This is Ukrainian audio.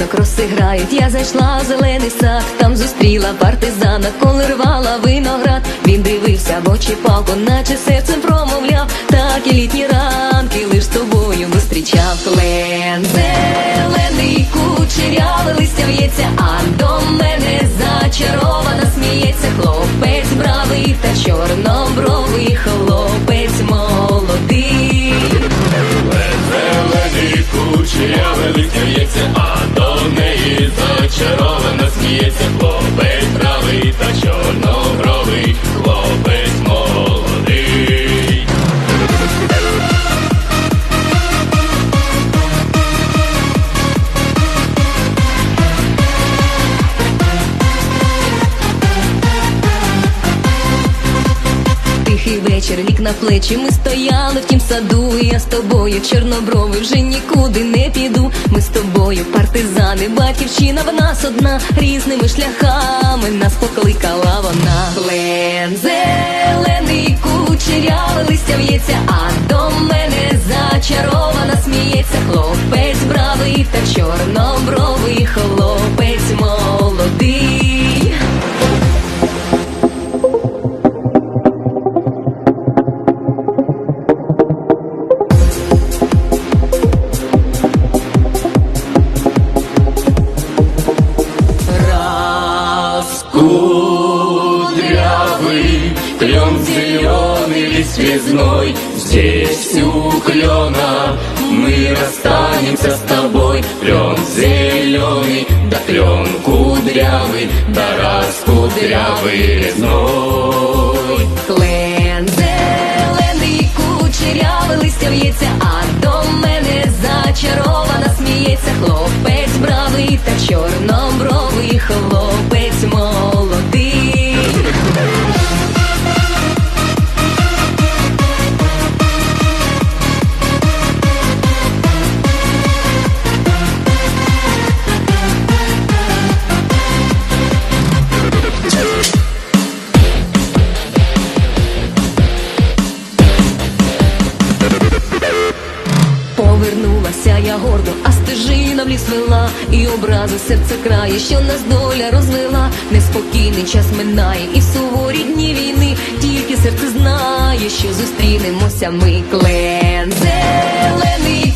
як розіграють, я зайшла в зелений сад, там зустріла партизана, коли рвала виноград. Він дивився в очі палку, наче серцем промовляв, так і літні ранки лиш з тобою зустрічав клен зелений кучерявий листя в'ється, а до мене зачарована сміється хлопець бравий та чорнобровий хлопець молодий. Зелений кучерявий листя в'ється, а до неї зачарована сміється хлопець правий та чорнобровий хлопець молодий. Тихий вечір, лік на плечі, ми стояли в тім саду, і я з тобою, чорнобровий, вже нікуди не піду. Ми з тобою, партизани, батьківщина в нас одна, різними шляхами нас покликала вона. Плен зелений кучерявий листя в'ється, а до мене зачарована сміється хлопець бравий та чорнобровий лист связной Здесь у клена мы расстанемся с тобой Клен зеленый, да клен кудрявый Да раз кудрявый резной Клен зелений кучерявий листя в'ється, а Повернулася я гордо, а стежина в ліс вела, і образи серце крає, що нас доля розвела. Неспокійний час минає, і в суворі дні війни, тільки серце знає, що зустрінемося ми клен зелений